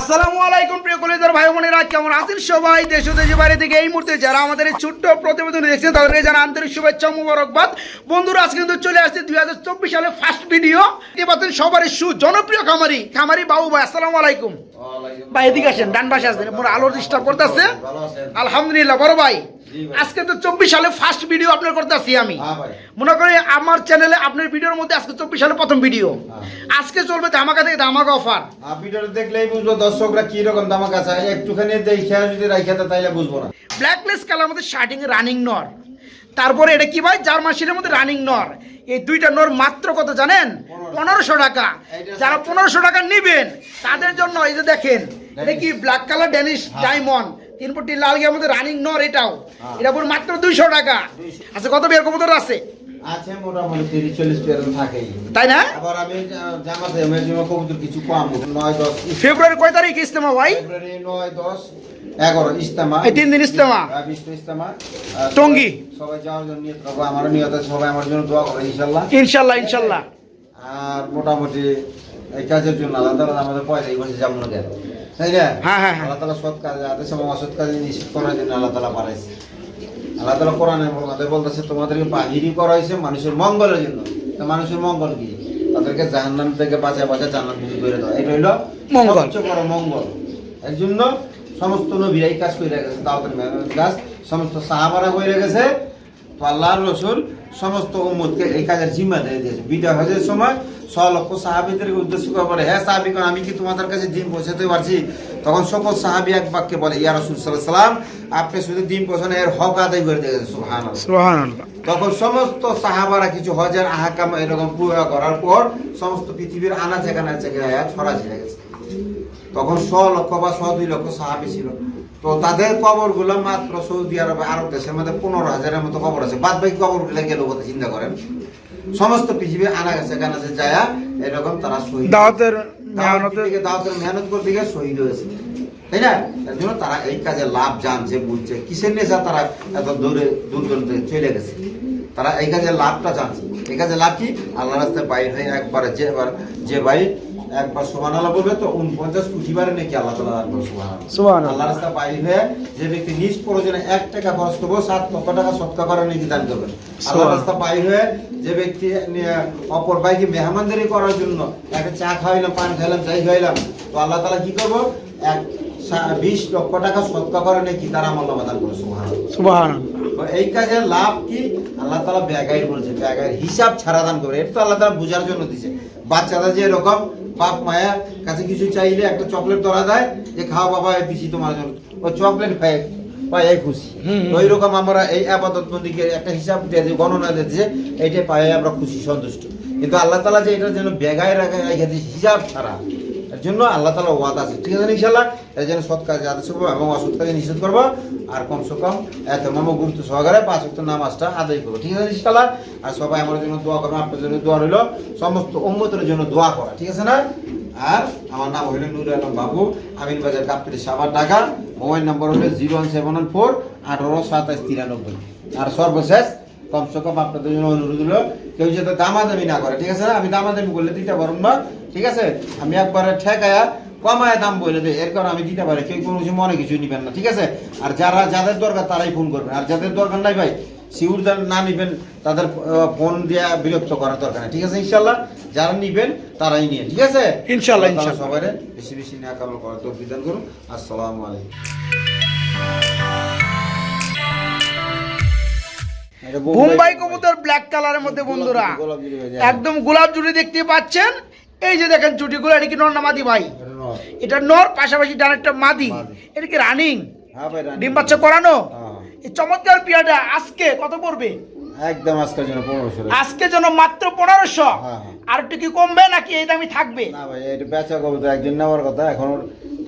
আসসালামু আলাইকুম প্রিয় কলেজের ভাই বোনেরা কেমন আছেন সবাই? দেশ দেশের বাইরে থেকে এই মুহূর্তে যারা আমাদের এই ছোট্ট প্রতিবেদন দেখছেন তাদের জানা আন্তরিক শুভেচ্ছা মুবারকবাদ। বন্ধুরা আজকে কিন্তু চলে আসছে দুই হাজার চব্বিশ সালে ফার্স্ট ভিডিও দেখতে পাচ্ছেন সবার সু জনপ্রিয় খামারি খামারি বাবু ভাই আসসালামু আলাইকুম। ভাই এদিকে আসেন ডান পাশে আসেন মোর আলোর ডিস্টার্ব করতেছে আছে আলহামদুলিল্লাহ বড় ভাই। আজকে তো চব্বিশ সালে ফার্স্ট ভিডিও আপনার করতেছি আমি। হ্যাঁ মনে করি আমার চ্যানেলে আপনার ভিডিওর মধ্যে আজকে চব্বিশ সালে প্রথম ভিডিও হ্যাঁ। আজকে চলবে ধামাকা থেকে ধামাকা অফার ভিডিওটা দেখলেই বুঝব দর্শকরা কি রকম দামাক আছে একটুখানি দেখে যদি দেয় তাইলে বুঝব না। ব্ল্যাকলেস কালার মধ্যে শার্টিং রানিং নর। তারপরে এটা কি ভাই? জার্মান শিলের মধ্যে রানিং নর। এই দুইটা নর মাত্র কত জানেন? পনেরোশো। টাকা। যারা পনেরোশো টাকা নিবেন তাদের জন্য এই যে দেখেন এটা কি ব্ল্যাক কালার ড্যানিশ ডায়মন্ড তিন ফুটি লাল গিয়ার মধ্যে রানিং নর এটাও। হ্যাঁ। এটা মাত্র দুইশো টাকা। আচ্ছা কত বিয়ার কবুতর আছে? আছে মোটামুটি তিরিশ চল্লিশ পেয়ার থাকেই। তাই না? আবার আমি জামাতে মেজিমা কবুতর কিছু কম নয় দশ। ফেব্রুয়ারি কয় তারিখ ইস্তেমা ভাই? ফেব্রুয়ারি নয় দশ এগারো ইস্তেমা এই তিন দিন ইস্তেমা। হ্যাঁ, ইস্তেমা টঙ্গী। সবাই- সবাই যাওয়ার জন্য নিয়ত রাখব আমার নিয়ত সবাই আমার জন্য দোয়া করে ইনশাল্লাহ। ইনশাল্লাহ ইনশাল্লাহ। আর মোটামুটি এই কাজের জন্য আল্লাহ তালা আমাদের পয়সা এই বসে যাব না কেন তাই না? হ্যাঁ, হ্যাঁ, হ্যাঁ। আল্লাহ তালা সৎ কাজে আদেশ এবং অসৎ কাজে নিষেধ করার জন্য আল্লাহ তালা পাঠাইছে আল্লাহ তালা কোরআনে আমাদের বলতেছে তোমাদেরকে বাহিরি করা হয়েছে মানুষের মঙ্গলের জন্য। তা মানুষের মঙ্গল কি? তাদেরকে জাহান্নাম থেকে বাঁচা বাঁচা জান্নাত মুক্তি করে দেওয়া। এটা হইল মঙ্গল। সবচেয়ে বড় মঙ্গল। এর জন্য সমস্ত নবীরা এই কাজ করে গেছে দাওয়াতের কাজ সমস্ত সাহাবারা করে গেছে। তো আল্লাহর রসুল সমস্ত উম্মতকে এই কাজের জিম্মা দিয়ে দিয়েছে। বিদায় হজের সময় লক্ষ সাহাবিদেরকে উদ্দেশ্য করে বলে হ্যাঁ সাহাবিগণ আমি কি তোমাদের কাছে দিন পৌঁছাতে পারছি? তখন সকল সাহাবি এক বাক্যে বলে ইয়া রসুল সাল্লাম আপনি শুধু দিন পৌঁছানো এর হক আদায় করে দিয়েছেন সুহান তখন সমস্ত সাহাবারা কিছু হজের আহাকাম এরকম পুরা করার পর সমস্ত পৃথিবীর আনাচে কানাচে ছড়া ছিঁড়ে গেছে। তখন শ লক্ষ বা শ দুই লক্ষ সাহাবি ছিল। তো তাদের কবরগুলো মাত্র সৌদি আরব আরব দেশের মধ্যে পনেরো হাজারের মতো কবর আছে। বাদ বাকি কবরগুলো গেল কথা চিন্তা করেন। সমস্ত পৃথিবী আনা গেছে কানাচে যায় এরকম তারা শহীদ দাওয়াতের দাওয়াতের মেহনতের দিকে দাওয়াতের মেহনত করতে গিয়ে শহীদ হয়েছে। তাই না? এর জন্য তারা এই কাজে লাভ জানছে বুঝছে। কিসের নেশা তারা এত দূরে দূর দূরান্তে চলে গেছে? তারা এই কাজে লাভটা জানছে। এই কাজে লাভ কি? আল্লাহ রাস্তায় বাইর হয়ে একবার যে এবার যে ভাই একবার সোমান আল্লাহ বলবে তো উনপঞ্চাশ কোটি বারে নাকি আল্লাহ তালা সোমান। আল্লাহ রাস্তায় বাইর হয়ে যে ব্যক্তি নিজ প্রয়োজনে এক টাকা খরচ করব সাত লক্ষ টাকা সৎকা করার নীতি দান করবে আল্লাহ রাস্তা বাইর হয়ে যে ব্যক্তি অপর ভাইকে মেহমানদারি করার জন্য একটা চা খাওয়াইলাম পান খাইলাম চাই খাইলাম তো আল্লাহ তালা কি করব? এক বিশ লক্ষ টাকা সৎকা করে নাকি তারা আমল দান করে সুবহানাল্লাহ। এই কাজে লাভ কি? আল্লাহ তালা ব্যাগাই বলছে ব্যাগাই হিসাব ছাড়া দান করে এটা তো আল্লাহ তালা বোঝার জন্য দিছে। বাচ্চারা যে এরকম বাপ মায়ের কাছে কিছু চাইলে একটা চকলেট ধরা দেয় যে খাও বাবা দিছি তোমার জন্য। ওই চকলেট খায়। এই খুশি। তো এইরকম আমরা এই আপাতত বন্দিকে একটা হিসাব দিয়ে গণনা দিয়েছে এইটা পায়ে আমরা খুশি সন্তুষ্ট। কিন্তু আল্লাহ তালা যে এটার জন্য বেগায় রাখে হিসাব ছাড়া এর জন্য আল্লাহ তালা ওয়াদ আছে। ঠিক আছে ইনশাল্লাহ এর জন্য সৎ কাজে আদেশ করব এবং অসৎ কাজে নিষেধ করব। আর কমসে কম এত মাম গুরুত্ব সহকারে পাঁচ অক্ট নামাজটা আদায় করব। ঠিক আছে ইনশাল্লাহ আর সবাই আমার জন্য দোয়া করব আপনার জন্য দোয়া রইল। সমস্ত উম্মতের জন্য দোয়া করা ঠিক আছে না? আর আমার নাম হইল নুর আলম বাবু। আমিন বাজার কাপ্তির সাবার ঢাকা। মোবাইল নম্বর হলো zero one seven one four আঠারো সাতাশ তিরানব্বই। আর সর্বশেষ কমসে কম আপনাদের জন্য অনুরোধ হলো, কেউ যাতে দামাদামি না করে, ঠিক আছে আমি দামাদামি করলে দিতে পারব না, ঠিক আছে? আমি একবারে ঠেকায়া কমায় দাম বলে দেয় এর কারণে আমি দিতে পারি, কেউ কোনো কিছু মনে কিছু নিবেন না, ঠিক আছে? আর যারা, যাদের দরকার তারাই ফোন করবেন, আর যাদের দরকার নাই ভাই সিউর না নিবেন তাদের ফোন দিয়ে বিরক্ত করার দরকার নেই। ঠিক আছে ইনশাল্লাহ যারা নিবেন তারাই নিয়ে ঠিক আছে? ইনশাল্লাহ। সবাই বেশি বেশি না কামল করার তো বিধান করুন। আসসালামু আলাইকুম। এটা বোম্বাই কবুতর ব্ল্যাক কালারের মধ্যে বন্ধুরা। একদম গোলাপ জুড়ি দেখতে পাচ্ছেন। এই যে দেখেন জুটিগুলো এটা কি নর না মাদি ভাই? এটা নর। পাশাপাশি ডান একটা মাদি। এটা কি রানিং হ্যাঁ। ডিম বাচ্চা করানো? হ্যাঁ। এই চমৎকার পিয়াটা আজকে কত পড়বে? একদম আজকের জন্য পনেরোশো আজকে জন্য মাত্র পনেরোশো? হ্যাঁ, হ্যাঁ। আর একটু কি কমবে নাকি এই দামই থাকবে? না ভাই এটা বেচা করব তো একজন নেওয়ার কথা এখন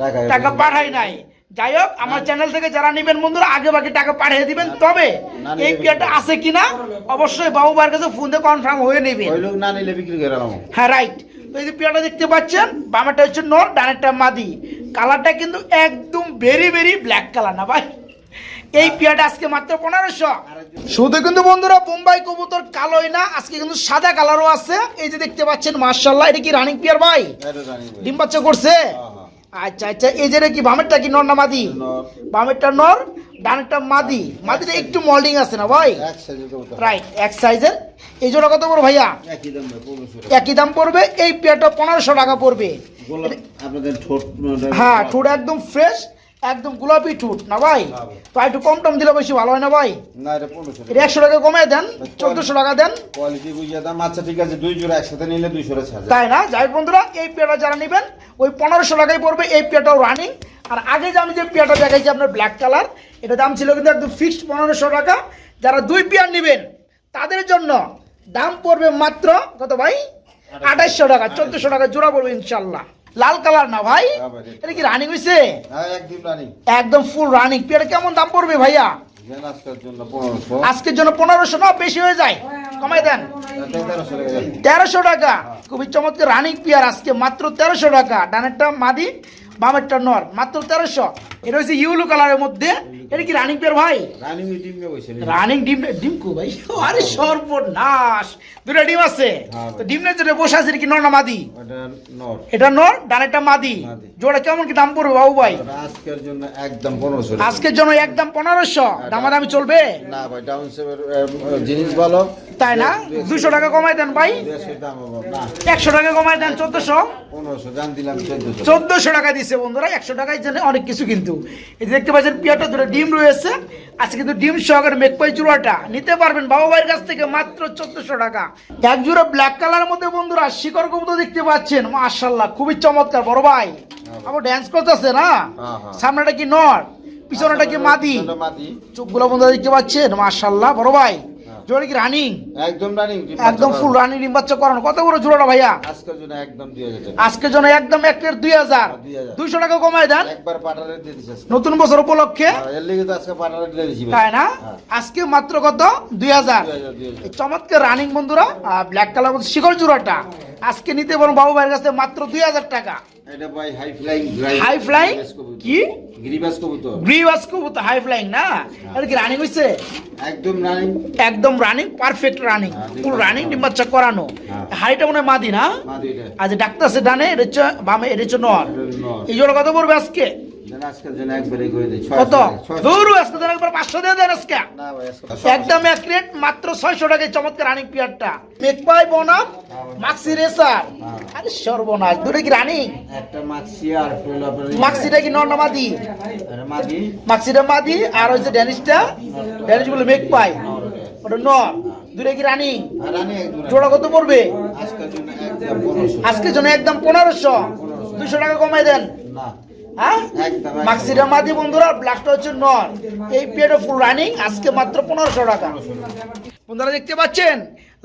টাকা টাকা পাঠাই নাই। যাই হোক আমার চ্যানেল থেকে যারা নেবেন বন্ধুরা আগে বাকি টাকা পাঠিয়ে দিবেন। তবে এই পিয়াটা আছে কিনা অবশ্যই বাবু ভাইয়ের কাছে ফোন দিয়ে কনফার্ম হয়ে নেবেন। না নিলে বিক্রি করে হ্যাঁ রাইট এই যে পিয়াটা দেখতে পাচ্ছেন বামাটা হচ্ছে নর ডানেরটা মাদি। কালারটা কিন্তু একদম ভেরি ভেরি ব্ল্যাক কালার না ভাই। এই পিয়াটা আজকে মাত্র পনেরোশো। শুধু কিন্তু বন্ধুরা বোম্বাই কবুতর কালোই না আজকে কিন্তু সাদা কালারও আছে। এই যে দেখতে পাচ্ছেন মার্শাল্লাহ এটা কি রানিং পিয়ার ভাই। ডিম বাচ্চা করছে? হ্যাঁ, হ্যাঁ। আচ্ছা আচ্ছা এই যে কি বামেরটা কি নর না মাদি? বামেরটা নর ডানেরটা মাদি। মাদিটা একটু মল্ডিং আছে না ভাই? এক সাইজের রাইট এক সাইজের এই জোড়া কত বড় ভাইয়া? একই দাম পড়বে এই পেয়ারটা পনেরোশো টাকা পড়বে। ঠোঁট হ্যাঁ ঠুট একদম ফ্রেশ একদম গোলাপি ঠুট না ভাই? তো একটু কম টম দিলে বেশি ভালো হয় না ভাই? না এটা পনেরোশো এটা একশো টাকা কমে দেন চোদ্দশো টাকা দেন। কোয়ালিটি বুঝিয়ে দাম আচ্ছা ঠিক আছে দুই জোড়া একসাথে নিলে দুইশো টাকা তাই না? যাই বন্ধুরা এই পেয়ারটা যারা নেবেন ওই পনেরোশো টাকায় পড়বে এই পেয়ারটাও রানিং আর আগে যে আমি যে পেয়ারটা দেখাইছি আপনার ব্ল্যাক কালার এটা দাম ছিল কিন্তু একদম ফিক্সড পনেরোশো টাকা। যারা দুই পেয়ার নেবেন তাদের জন্য দাম পড়বে মাত্র কত ভাই? আঠাইশশো টাকা চোদ্দশো টাকা জোড়া পড়বে ইনশাল্লাহ। লাল কালার না ভাই? হ্যাঁ এটা কি রানিং হ্যাঁ রানি। একদম ফুল রানিং পেয়ার কেমন দাম পড়বে ভাইয়া? আজকের জন্য পনেরোশো। না বেশি হয়ে যায়? কমাই দেন। তেরোশো টাকা। তেরোশো টাকা। খুবই চমৎকার রানিং পেয়ার আজকে মাত্র তেরোশো টাকা। ডানেরটা মাদি বামেরটা নর মাত্র তেরোশো। এটা হচ্ছে ইউলু কালারের মধ্যে এটা কি রানিং পেয়ার ভাই? রানি বসে রানিং ডিম ডিম কো ভাই? আরে সর্বনাশ। দুটা ডিম আছে। হ্যাঁ তো ডিম যেটা বসে আছে কি নর না মাদি? এটা নর ডানেরটা মাদি। জোড়া কেমন কি দাম পড়বে বাবু ভাই? আজকের জন্য একদম পনেরোশো টাকা। আজকের জন্য একদম পনেরোশো। দামাদামি চলবে? না ভাই ডাউন সেভের জিনিস ভালো। তাই না? দুশো টাকা কমাই দেন ভাই। দেড়শো দাম হবে না। একশো টাকা কমাই দেন চোদ্দশো। পনেরোশো জান দিলাম চোদ্দশো। চোদ্দশো টাকা দিচ্ছে বন্ধুরা একশো টাকায় জন্য অনেক কিছু কিন্তু। এই দেখতে পাচ্ছেন পিয়াটা দুটো ডিম রয়েছে। আজকে কিন্তু ডিম সহকারে মেকপাই জোড়াটা নিতে পারবেন বাবা ভাইয়ের কাছ থেকে মাত্র চোদ্দশো টাকা। এক জোড়া ব্ল্যাক কালার মধ্যে বন্ধুরা শিকড় কবুতর দেখতে পাচ্ছেন। মাশাল্লাহ খুবই চমৎকার বড় ভাই। আবার ড্যান্স করতেছে না? হ্যাঁ, হ্যাঁ। সামনেটা কি নর পিছনেটা কি মাদি? চোখগুলো বন্ধুরা দেখতে পাচ্ছেন? মাশাল্লাহ বড় ভাই। জোড়া কি রানিং একদম রানিং একদম ফুল রানিং ডিম বাচ্চা করানো কত বড় জোড়াটা ভাইয়া? আজকের জন্য একদম দুই হাজার টাকা। আজকের জন্য একদম এক প্লেট 2000 দুইশো টাকা কমায় দেন। একবার পাটারে দিয়ে দিচ্ছে নতুন বছর উপলক্ষে? এর লিগে তো আজকে পাটারে দিয়ে দিছি তাই না? হ্যাঁ। আজকে মাত্র কত? দুই হাজার। 2000, 2000 চমৎকার রানিং বন্ধুরা ব্ল্যাক কালার মধ্যে শিকড় জোড়াটা আজকে নিতে পারো বাবু ভাইয়ের কাছে মাত্র দুই হাজার টাকা। এটা ভাই হাই ফ্লাইং হাই ফ্লাইং কি? গিরিবাস কবুতর। গ্রিবাস কবুতর হাই ফ্লাইং না? এটা কি রানিং একদম রানিং একদম রানিং পারফেক্ট রানিং হ্যাঁ, ফুল রানিং ডিম বাচ্চা করানো। হ্যাঁ। হাইটা মনে হয় মাদি না? মাদি এটা। আজ ডাক্তার সে ডানে এটা হচ্ছে বামে এটা হচ্ছে নর। এটা নর। এই জোড়া কত পড়বে আজকে? জন্য কত? দূর আজকে তো একবার পাঁচশো দিয়ে দেন আজকে। না ভাই আজকে একদম এক রেট মাত্র ছয়শো টাকায় চমৎকার রানিং পিয়ারটা মেকপাই বনাম মাক্সি রেসার আরে সর্বনাশ দূরে কি রানিং আর একটা মাক্সিটা কি নর মাদি? মাক্সিটা মাদি। আর হচ্ছে ড্যানিশটা ড্যানিশ বলে মেকপাই ওটা নর দূরে কি রানিং রানি জোড়া কত পড়বে? জন্য আজকের জন্য একদম পনেরোশো। দুশো টাকা কমাই দেন। না। হ্যাঁ? মাদি বন্ধুরা ব্ল্যাকটা হচ্ছে নর। এই পিরিয়ড ফুল রানিং আজকে মাত্র পনেরোশো টাকা। বন্ধুরা দেখতে পাচ্ছেন?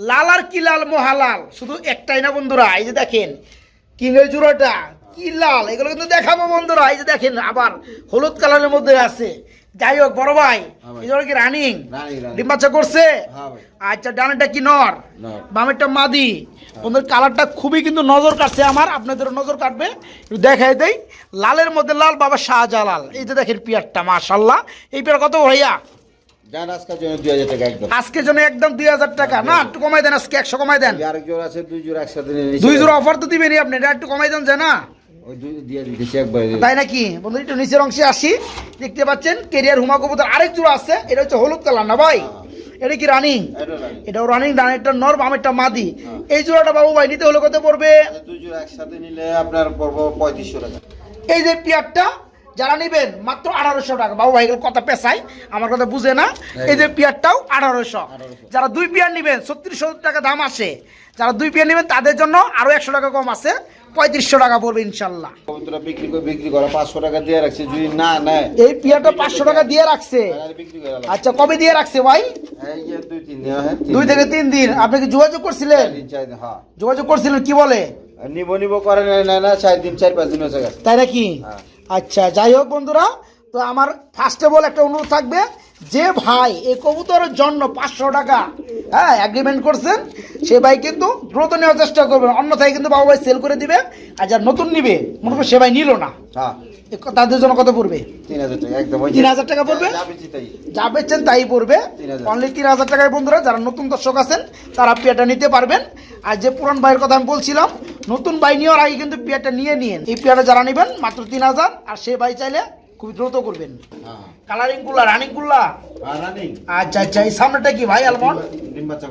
লাল আর কি লাল মহালাল। শুধু একটাই না বন্ধুরা এই যে দেখেন কিংয়ের জোড়াটা কি লাল এগুলো কিন্তু দেখাবো বন্ধুরা। এই যে দেখেন আবার হলুদ কালারের মধ্যে আছে। যাই হোক বড় ভাই। এই জোড়া কি রানিং ডিম বাচ্চা করছে? হ্যাঁ আচ্ছা ডানেরটা কি নর? নর। বামেরটা মাদি। বন্ধুর কালারটা খুবই কিন্তু নজর কাটছে আমার আপনাদের নজর কাটবে। একটু দেখাই দেই লালের মধ্যে লাল বাবা শাহজালাল। এই যে দেখেন পিয়ারটা মাশাল্লাহ এই পিয়ার কত ভাইয়া? আজকের জন্য একদম। দুই হাজার টাকা। না একটু কমাই দেন আজকে একশো কমাই দেন। দুই জোড়া অফার তো দিবেনই আপনি একটু কমাই দেন যায় না তাই নাকি? বন্ধু একটু নিচের অংশে আসি। দেখতে পাচ্ছেন কেরিয়ার হুমা কবুতর আরেক জোড়া আছে এটা হচ্ছে হলুদ কালার না ভাই? এটা কি রানিং এটা রানি এটাও রানিং ডানেরটা নর বামেরটা মাদি। এই জোড়াটা বাবু ভাই নিতে হলে কত পড়বে? দুই জোড়া একসাথে নিলে আপনার পড়ব পঁয়ত্রিশশো টাকা। এই যে পিয়ারটা যারা নেবেন মাত্র আঠারোশো টাকা। বাবু ভাই কথা পেশাই আমার কথা বুঝে না। এই যে পিয়ারটাও আঠারোশো। যারা দুই পিয়ার নেবেন ছত্রিশশো টাকা দাম আসে। যারা দুই পিয়ার নেবেন তাদের জন্য আরও একশো টাকা কম আছে। পঁয়ত্রিশশো টাকা পড়বে ইনশাল্লাহ। কবুতরা বিক্রি করে বিক্রি করা পাঁচশো টাকা দিয়ে রাখছে যদি না নেয় এই পিয়ারটা পাঁচশো টাকা দিয়ে রাখছে। আচ্ছা কবে দিয়ে রাখছে ভাই? দুই হ্যাঁ দুই থেকে তিন দিন। আপনি কি যোগাযোগ করছিলেন? হ্যাঁ। যোগাযোগ করছিলেন কি বলে? নিব নিব করে না না চার দিন চার পাঁচ দিন হয়েছে তাই নাকি? হ্যাঁ। আচ্ছা যাই হোক বন্ধুরা তো আমার ফার্স্ট অফ অল একটা অনুরোধ থাকবে যে ভাই এই কবুতরের জন্য পাঁচশো টাকা হ্যাঁ অ্যাগ্রিমেন্ট করছেন সে ভাই কিন্তু দ্রুত নেওয়ার চেষ্টা করবেন অন্যথায় কিন্তু বাবু ভাই সেল করে দিবে আর যার নতুন নিবে মনে করো সে ভাই নিল না। হ্যাঁ। এ তাদের জন্য কত পড়বে? তিন হাজার টাকা পড়বে? যা বেশি তাই। পড়বে। অনলি তিন হাজার টাকায় বন্ধুরা যারা নতুন দর্শক আছেন তারা পেয়ারটা নিতে পারবেন। আর যে পুরান ভাইয়ের কথা আমি বলছিলাম নতুন ভাই নেওয়ার আগে কিন্তু পেয়ারটা নিয়ে নিন এই পেয়ারটা যারা নেবেন মাত্র তিন হাজার আর সে ভাই চাইলে খুব দ্রুত করবেন। হ্যাঁ। কালারিংগুলা রানিংগুলা আচ্ছা আচ্ছা এই সামনেটা কি ভাই অ্যালমন্ড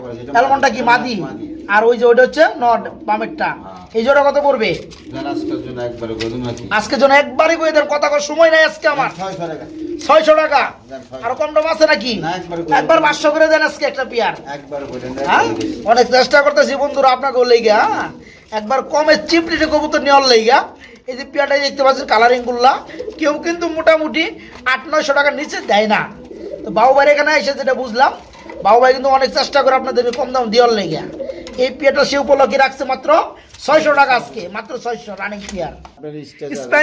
করে অ্যালমন্ডটা কি মাদি? আর ওই যে ওইটা হচ্ছে নট বামেরটা। এই জোড়া কত পড়বে? আজকের জন্য একবারই বই দেন কথা কর সময় নাই আজকে আমার। ছয়শো টাকা। আর কম দাম আছে নাকি? একবারে করে। পাঁচশো করে দেন আজকে একটা পেয়ার। হ্যাঁ? অনেক চেষ্টা করতেছি বন্ধুরা আপনাকে লেগে হ্যাঁ? একবার কমে চিপ রেটে কবুতর নেওয়ার লেগা এই যে পেয়ারটাই দেখতে পাচ্ছেন কালারিংগুলা কেউ কিন্তু মোটামুটি আট, নয়শো টাকার নিচে দেয় না। তো বাবুবাই এখানে এসে যেটা বুঝলাম বাবুবাই কিন্তু অনেক চেষ্টা করে আপনাদের কম দাম দেওয়ার লেগে। এই পেয়ারটা সে উপলক্ষে রাখছে মাত্র ছয়শো টাকা আজকে মাত্র ছয়শো রানিং পেয়ার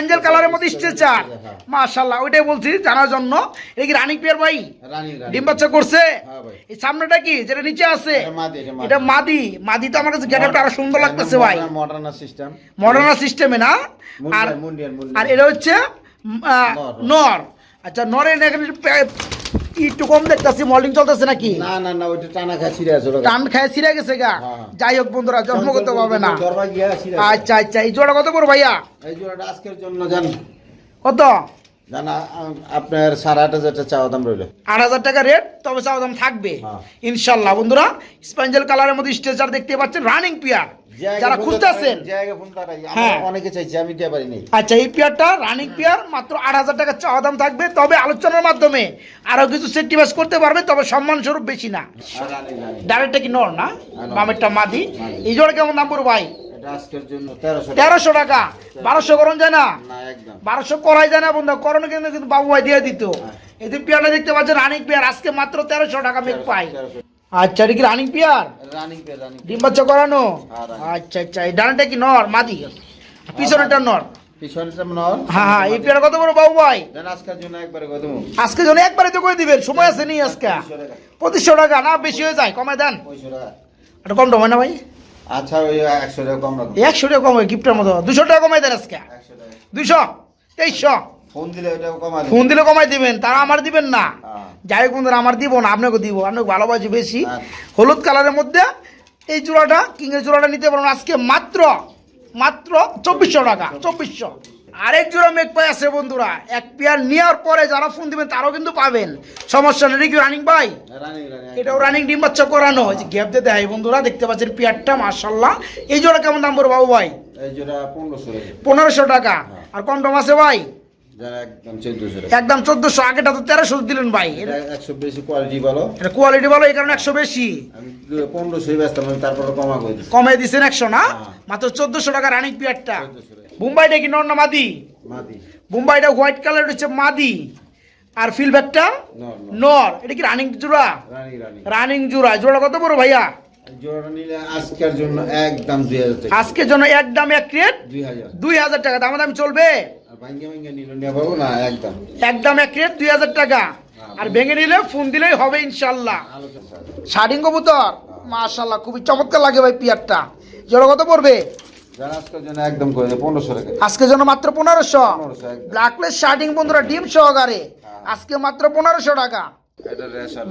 আপনার কালারের মধ্যে স্ট্রেচার হ্যাঁ। মাশাল্লাহ ওইটাই বলছি জানার জন্য। এটা কি রানিং পেয়ার ভাই? রানিং। ডিম বাচ্চা করছে? হ্যাঁ এই সামনেটা কি? যেটা নিচে আছে? এটা মাদি, মাদি। তো আমার কাছে গেটআপটা আরও সুন্দর লাগতেছে ভাই। মডার্ন- সিস্টেম মডার্ন সিস্টেমে না আর। আর এটা হচ্ছে। নর আচ্ছা নরের এখানে একটু কম দেখতেছি মল্ডিং চলতেছে নাকি না না না ওইটা টানা খায় ছিঁড়ে আছে টান খায় ছিঁড়ে গেছে গা হ্যাঁ। যাই হোক বন্ধুরা জন্মগত পাবে না। আচ্ছা আচ্ছা এই জোড়া কত করো ভাইয়া এই জোড়াটা আজকের জন্য জান কত জানা আপনার সাড়ে আট চাওয়া দাম রইল। আট হাজার টাকা রেট তবে চাওয়া দাম থাকবে। হ্যাঁ। ইনশাল্লাহ বন্ধুরা স্পেঞ্জেল কালারের মধ্যে স্ট্রেচার দেখতে পাচ্ছেন রানিং পিয়ার যারা খুঁজতেছেন। হ্যাঁ। অনেকে চাইছি আমি দিতে পারিনি আচ্ছা এই পেয়ারটা রানিং পেয়ার মাত্র আট হাজার টাকা চাওয়া দাম থাকবে। তবে আলোচনার মাধ্যমে আরও কিছু করতে পারবে তবে সম্মান স্বরূপ বেশি না। ডাইরেক্টটা কি নর না? নর। বামেরটা মাদি। এই জোড়া কেমন দাম ভাই? জন্য তেরোশো টাকা। বারোশো করণ যায় না? বারোশো করাই যায় না বন্ধু? করণ কিন্তু কিন্তু বাবু দিয়ে দিত। হ্যাঁ। এই যে পেয়ারটা দেখতে পাচ্ছেন রানিং পেয়ার। আজকে মাত্র তেরোশো টাকা মেঘ পাই। আচ্ছা এটা কি রানিং পেয়ার? ডিম বাচ্চা করানো? আচ্ছা আচ্ছা এই ডানাটা কি নর? মাদি? পিছনেটা নর? পঁচিশশো টাকা। না বেশি হয়ে যায় কমে দেন। কম টমায় না ভাই। আচ্ছা ওই একশো টাকা কম একশো টাকা কমায় গিফটের মতো। দুশো টাকা কমাই দেন আজকে। দুশো তেইশশো। ফোন দিলে ওটাও ফোন দিলে কমাই দিবেন তারা আমার দিবেন না। হ্যাঁ। যাই কোন আমার দিব না আপনাকে দিব। আপনাকে ভালোবাসি বেশি। হ্যাঁ। হলুদ কালারের মধ্যে এই চূড়াটা কিংয়ের চূড়াটা নিতে পারবেন আজকে মাত্র মাত্র চব্বিশশো টাকা চব্বিশশো। আরেক জোড়া মেঘ পাই আছে বন্ধুরা। এক পেয়ার নেওয়ার পরে যারা ফোন দিবেন তারাও কিন্তু পাবেন। সমস্যা নেই কি রানিং ভাই। এটাও রানিং ডিম বাচ্চা করানো। যে গ্যাপ দিয়ে দেয় বন্ধুরা দেখতে পাচ্ছেন পেয়ারটা মার্শাল্লাহ এই জোড়া কেমন দাম পড়বে বাবু ভাই? পনেরোশো টাকা। আর কম টম আছে ভাই? একদম চোদ্দশো আগেটা তো তেরোশো দিলেন ভাই। একশো বেশি কোয়ালিটি ভালো। এটা কোয়ালিটি ভালো এই কারণে একশো বেশি। আমি পনেরোশোই তারপরে কমা কমে দিছেন একশো না? হ্যাঁ। মাত্র চোদ্দশো টাকা রানিং পিয়ারটা 1400 টাকা। কি নর না মাদি? মুম্বাইটা হোয়াইট কালার হচ্ছে মাদি। আর ফিলব্যাকটা নর এটা কি রানিং জোড়া? রানি জোড়া। জোড়া কত বড় ভাইয়া? আজকের জন্য একদম আজকের জন্য এক ক্রেট দুই হাজার। টাকা। দাম দাম চলবে একদম। এক রেট দুই হাজার টাকা। আর ভেঙে নিলে ফোন দিলেই হবে ইনশাল্লাহ। শাড়িং কবুতর? মাশাল্লাহ খুবই চমৎকার লাগে ভাই পিয়ারটা। জোড়া কত পড়বে? যারা আজকের জন্য মাত্র পনেরোশো। ব্ল্যাকলেস শার্টিং বন্ধুরা ডিম সহকারে। আজকে মাত্র পনেরোশো টাকা।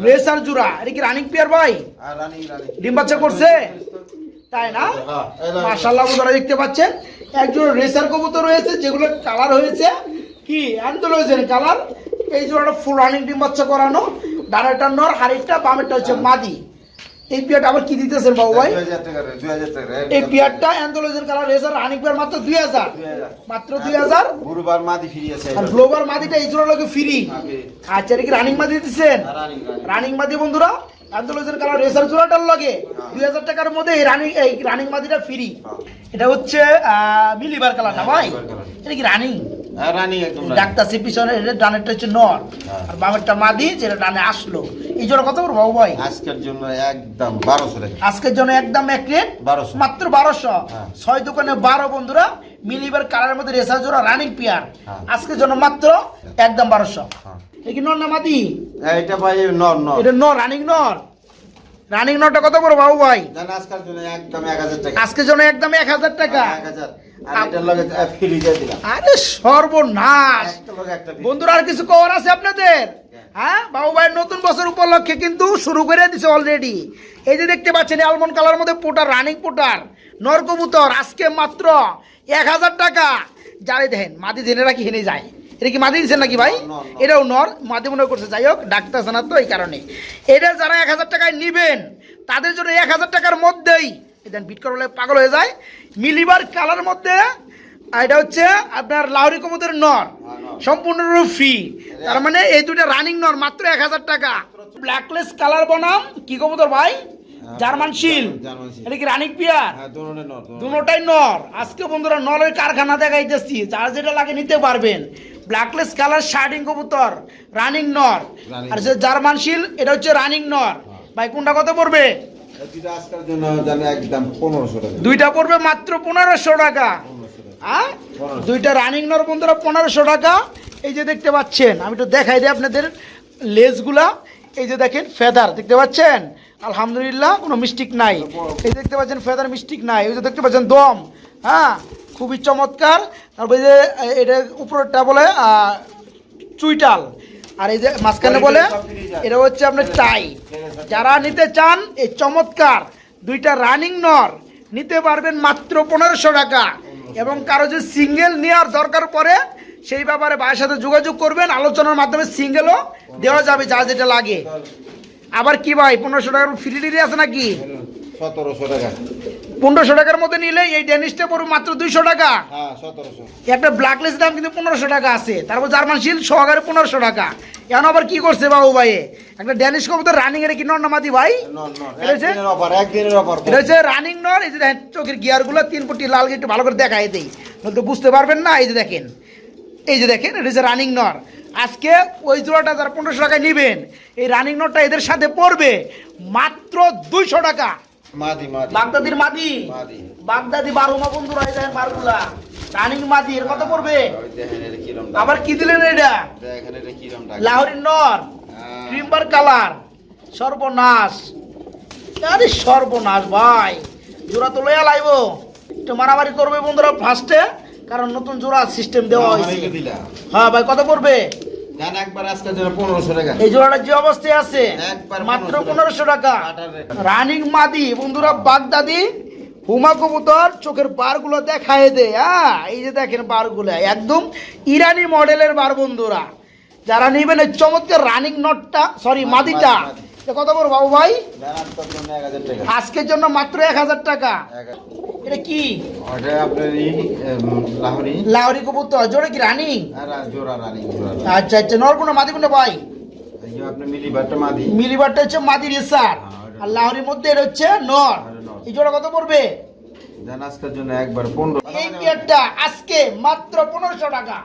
রেসার জুরা এটা কি রানিং পিয়ার ভাই? রানি ডিম বাচ্চা করছে? তাই না? হ্যাঁ, মাশাল্লাহ বন্ধুরা দেখতে পাচ্ছেন? একজন রেসার কবুতর রয়েছে যেগুলো কালার হয়েছে। কি? অ্যান্থোলজেন কালার এই জোড়াটা ফুল রানিং ডিম বাচ্চা করানো। ডানাটা নর হারিটা বামেরটা হচ্ছে মাদি। এই পিয়ারটা আবার কি দিতেছেন বাবু ভাই? এই পিয়ারটা অ্যান্থোলজেন কালার রেসার রানিং পিয়ার মাত্র দুই হাজার। মাত্র দুই হাজার? গুরুবার মাদি ফিরে আছে আর গ্লোবাল মাদিটা এই জোড়া লোকে ফ্রি হ্যাঁ, আচ্ছা এটা কি রানিং মাদি দিচ্ছেন রানি রানিং মাদি বন্ধুরা অ্যান্থোলজেন কালার রেসার জোড়াটার লাগে। দুই হাজার টাকার মধ্যে এই রানিং এই রানিং মাদিটা ফ্রি হ্যাঁ। এটা হচ্ছে মিলিবার কালার না ভাই। এটা কি রানিং রানি একদম। পিছনে এটা ডানেরটা হচ্ছে হ্যাঁ। আর বামেরটা মাদি যেটা ডানে আসলো। এই জোড়া কত করে বাবু ভাই আজকের জন্য একদম বারোশো আজকের জন্য একদম এক রেট? 1200 মাত্র বারোশো। হ্যাঁ। ছয় দোকানে বারো বন্ধুরা মিলিবার কালারের মধ্যে রেসার জোড়া রানিং পিয়ার। হ্যাঁ। আজকের জন্য মাত্র একদম বারোশো। হ্যাঁ। কি নর না মাদি? এটা ভাই নর নর। এটা নর রানিং নর? রানিং নরটা কত করে বাবু ভাই? আজকের জন্য একদম এক হাজার টাকা। আর সর্বনাশ। বন্ধুরা আর কিছু করার আছে আপনাদের? হ্যাঁ? বাবু ভাইয়ের নতুন বছর উপলক্ষে কিন্তু শুরু করে দিছে অলরেডি এই যে দেখতে পাচ্ছেন আলমন্ড কালার মধ্যে পোটার রানিং পোটার নর কবুতর আজকে মাত্র এক হাজার টাকা। যারে দেখেন মাদি জেনেরা কি হেনে যায়। এটা কি মাদি দিচ্ছেন নাকি ভাই। এটাও নর মাদি মনে করছে যাই হোক ডাক্তার না তো এই কারণে। এটা যারা এক হাজার টাকায় নিবেন তাদের জন্য এক হাজার টাকার মধ্যেই দেন বিট করলে পাগল হয়ে যায় মিলিবার কালার মধ্যে এটা হচ্ছে আপনার লাহরি কবুতরের নর হ্যাঁ। সম্পূর্ণরূপ ফ্রি তার মানে এই দুটা রানিং নর মাত্র এক হাজার টাকা। ব্ল্যাকলেস কালার বনাম কি কবুতর ভাই? জার্মান শিল এটা কি রানিং পিয়ার হ্যাঁ দুটোনে নর আজকে বন্ধুরা নরের কারখানা দেখাইতেছি যার যেটা লাগে নিতে পারবেন। ব্ল্যাকলেস কালার শার্টিং কবুতর রানিং নর আর যে জার্মান শিল এটা হচ্ছে রানিং নর ভাই কোনটা কত পড়বে? এই দুটো আজকাল জন্য জানে একদম পনেরোশো টাকা। দুইটা পড়বে মাত্র পনেরোশো টাকা। হ্যাঁ? দুইটা রানিং নর বন্ধুরা পনেরোশো টাকা। এই যে দেখতে পাচ্ছেন আমি তো দেখাই দিই আপনাদের লেজগুলা। এই যে দেখেন ফেদার দেখতে পাচ্ছেন? আলহামদুলিল্লাহ কোনো মিস্টিক নাই। এই যে দেখতে পাচ্ছেন ফেদার মিস্টিক নাই। এই যে দেখতে পাচ্ছেন দম। হ্যাঁ? খুবই চমৎকার। তারপরে যে এটা উপরেরটা বলে চুইটাল। আর এই যে মাঝখানে বলে, এটা হচ্ছে আপনার টাই। যারা নিতে চান, এই চমৎকার দুইটা রানিং নর নিতে পারবেন মাত্র পনেরোশো টাকা। এবং কারও যদি সিঙ্গেল নেওয়ার দরকার পড়ে, সেই ব্যাপারে ভাইয়ের সাথে যোগাযোগ করবেন। আলোচনার মাধ্যমে সিঙ্গেলও দেওয়া যাবে, যা যেটা লাগে। আবার কি ভাই, পনেরোশো টাকার ফ্রি আছে নাকি? সতেরোশো টাকা। পনেরোশো টাকার মধ্যে নিলে এই ডেনিসটা পড়বে মাত্র দুইশো টাকা। হ্যাঁ একটা ব্ল্যাকলেস দাম কিন্তু পনেরোশো টাকা আছে। তারপর জার্মান শিল সহকারে পনেরোশো টাকা। এখন আবার কি করছে বাবু ভাই? একটা ড্যানিশ কবুতর রানিং এর কি নর নামাদি ভাই? এটা হচ্ছে- রানিং নর এই যে চোখের গিয়ারগুলো তিন ফুটি লাল একটু ভালো করে দেখাই দেই। নয়তো বুঝতে পারবেন না এই যে দেখেন। এই যে দেখেন এটা হচ্ছে রানিং নর। আজকে ওই জোড়াটা যারা পনেরোশো টাকায় নেবেন এই রানিং নটটা এদের সাথে পড়বে মাত্র দুইশো টাকা। মাদি মাদি। বাগদাদির মাদি? মাদি। বাগদাদি বারগুলা। রানিং মাদি এর কত পড়বে? আবার কি দিলেন এটা? দেখেন এটা কিরম টাকা লাহোরি নর হ্যাঁ। ক্রিম্বার কালার সর্বনাশ। আরে সর্বনাশ ভাই জোড়া তো লইয়া লাইব। একটু মারামারি করবে বন্ধুরা ফার্স্টে কারণ নতুন জোড়া সিস্টেম দেওয়া হয়েছে। হ্যাঁ ভাই কত পড়বে? একবার জন্য পনেরোশো টাকা। এই জোড়াটা যে অবস্থায় আছে মাত্র পনেরোশো টাকা। রানিং মাদি বন্ধুরা বাগদাদি হুমা কবুতর চোখের বারগুলো দেখায় দে হ্যাঁ? এই যে দেখেন বারগুলো একদম ইরানি মডেলের বার বন্ধুরা। যারা নেবেন চমৎকার রানিং নটটা সরি মাদিটা কত বড় বাবু ভাই? আজকের জন্য মাত্র এক হাজার টাকা। এটা কি? লাহোরি। লাহরি কবুতর জোরে কি রানিং? আচ্ছা আচ্ছা কোনটা ভাই? মিলিবারটা হচ্ছে মাদি রেসার। আর লাহরির মধ্যে এটা হচ্ছে নর। এই জোড়া কত পড়বে? আজকের জন্য একবার পনেরো। এই পেয়ারটা আজকে মাত্র পনেরোশো টাকা।